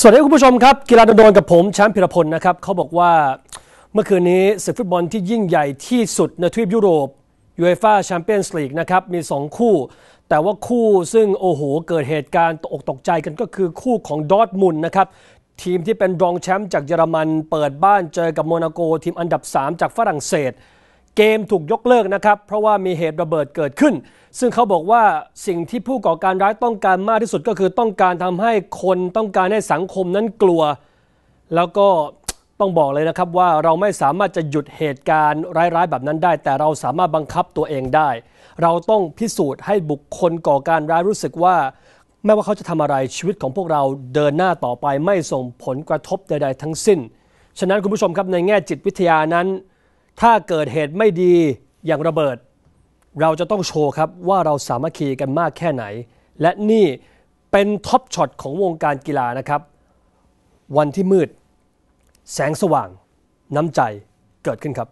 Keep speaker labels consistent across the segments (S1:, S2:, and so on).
S1: สวัสดีคุณผู้ชมครับ กีฬาโดนกับผมแชมป์พิรพลนะครับเขาบอกว่าเมื่อคืนนี้ศึกฟุตบอลที่ยิ่งใหญ่ที่สุดในทวีปยุโรปยูเอฟ่าแชมเปี้ยนส์ลีกนะครับมี 2 คู่ แต่ว่าคู่ซึ่งโอ้โห เกิดเหตุการณ์ตกอกตกใจกันก็คือคู่ของดอร์ทมุนนะครับ ทีมที่เป็นรองแชมป์จากเยอรมัน เปิดบ้านเจอกับโมนาโกทีมอันดับ 3 จากฝรั่งเศส เกมถูกยกเลิกนะครับ เพราะว่ามีเหตุระเบิดเกิดขึ้น ซึ่งเขาบอกว่าสิ่งที่ผู้ก่อการร้ายต้องการมากที่สุดก็คือต้องการทำให้คนต้องการให้สังคมนั้นกลัว แล้วก็ต้องบอกเลยนะครับว่าเราไม่สามารถจะหยุดเหตุการณ์ร้ายๆแบบนั้นได้ แต่เราสามารถบังคับตัวเองได้ เราต้องพิสูจน์ให้บุคคลก่อการร้ายรู้สึกว่า ไม่ว่าเขาจะทำอะไรชีวิตของพวกเราเดินหน้าต่อไปไม่ส่งผลกระทบใด ๆ ทั้งสิ้น ฉะนั้นคุณผู้ชมครับในแง่จิตวิทยานั้น ถ้าเกิดเหตุไม่ดีอย่างระเบิด เราจะต้องโชว์ครับว่าเราสามัคคีกันมากแค่ไหน และนี่เป็นท็อปช็อตของวงการกีฬานะครับ วันที่มืด แสงสว่าง น้ำใจเกิดขึ้นครับ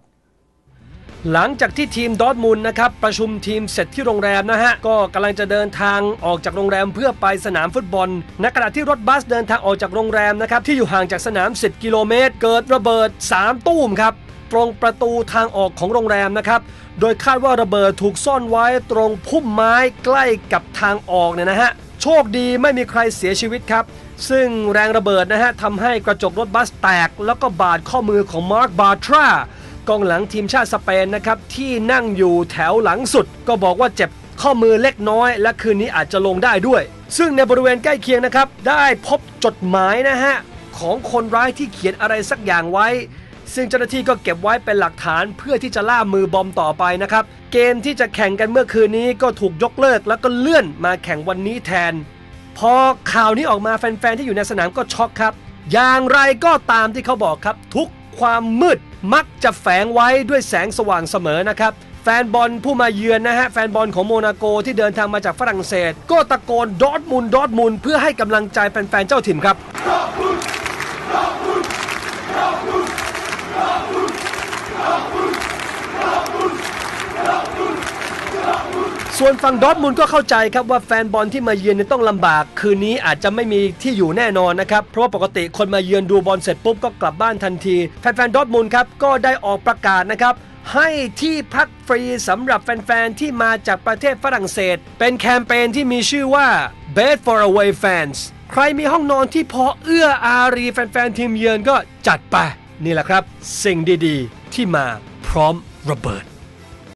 S1: หลังจากที่ทีมดอทมุนนะครับประชุมทีมเสร็จที่โรงแรมนะฮะ ก็กำลังจะเดินทางออกจากโรงแรมเพื่อไปสนามฟุตบอลในขณะที่รถบัสเดินทางออกจากโรงแรมนะครับที่อยู่ห่างจากสนาม 10 กิโลเมตร เกิดระเบิด 3 ตู้มครับ ตรงประตูทางออกของโรงแรมนะครับ โดยคาดว่าระเบิดถูกซ่อนไว้ตรงพุ่มไม้ใกล้กับทางออกเนี่ยนะฮะ โชคดีไม่มีใครเสียชีวิตครับ ซึ่งแรงระเบิดนะฮะทำให้กระจกรถบัสแตก แล้วก็บาดข้อมือของมาร์คบาทรากองหลังทีมชาติสเปนนะครับที่นั่งอยู่แถวหลังสุด ก็บอกว่าเจ็บข้อมือเล็กน้อย และคืนนี้อาจจะลงได้ด้วย ซึ่งในบริเวณใกล้เคียงนะครับ ได้พบจดหมายนะฮะ ของคนร้ายที่เขียนอะไรสักอย่างไว้ ซึ่งเจ้าหน้าที่ก็เก็บไว้เป็นหลักฐานเพื่อที่จะล่ามือบอมต่อไปนะครับ เกมที่จะแข่งกันเมื่อคืนนี้ก็ถูกยกเลิกแล้วก็เลื่อนมาแข่งวันนี้แทน พอข่าวนี้ออกมาแฟนๆที่อยู่ในสนามก็ช็อกครับ อย่างไรก็ตามที่เขาบอกครับ ทุกความมืดมักจะแฝงไว้ด้วยแสงสว่างเสมอนะครับแฟนบอลผู้มาเยือนนะฮะ แฟนบอลของโมนาโกที่เดินทางมาจากฝรั่งเศส ก็ตะโกนดอทมุนด์ดอทมุนเพื่อให้กำลังใจแฟนๆเจ้าถิ่นครับ ส่วนฝั่งดอทมุนก็เข้าใจครับว่าแฟนบอลที่มาเยือนต้องลำบาก คืนนี้อาจจะไม่มีที่อยู่แน่นอนนะครับ เพราะว่าปกติคนมาเยือนดูบอลเสร็จปุ๊บก็กลับบ้านทันที แฟนๆดอทมุนครับก็ได้ออกประกาศนะครับให้ที่พักฟรีสำหรับแฟน ๆ ที่มาจากประเทศฝรั่งเศส เป็นแคมเปญที่มีชื่อว่า Bed for Away Fans ใครมีห้องนอนที่พอเอื้ออารีแฟน ๆ ทีมเยือนก็จัดไป นี่แหละครับ สิ่งดี ๆ ที่มาพร้อมระเบิด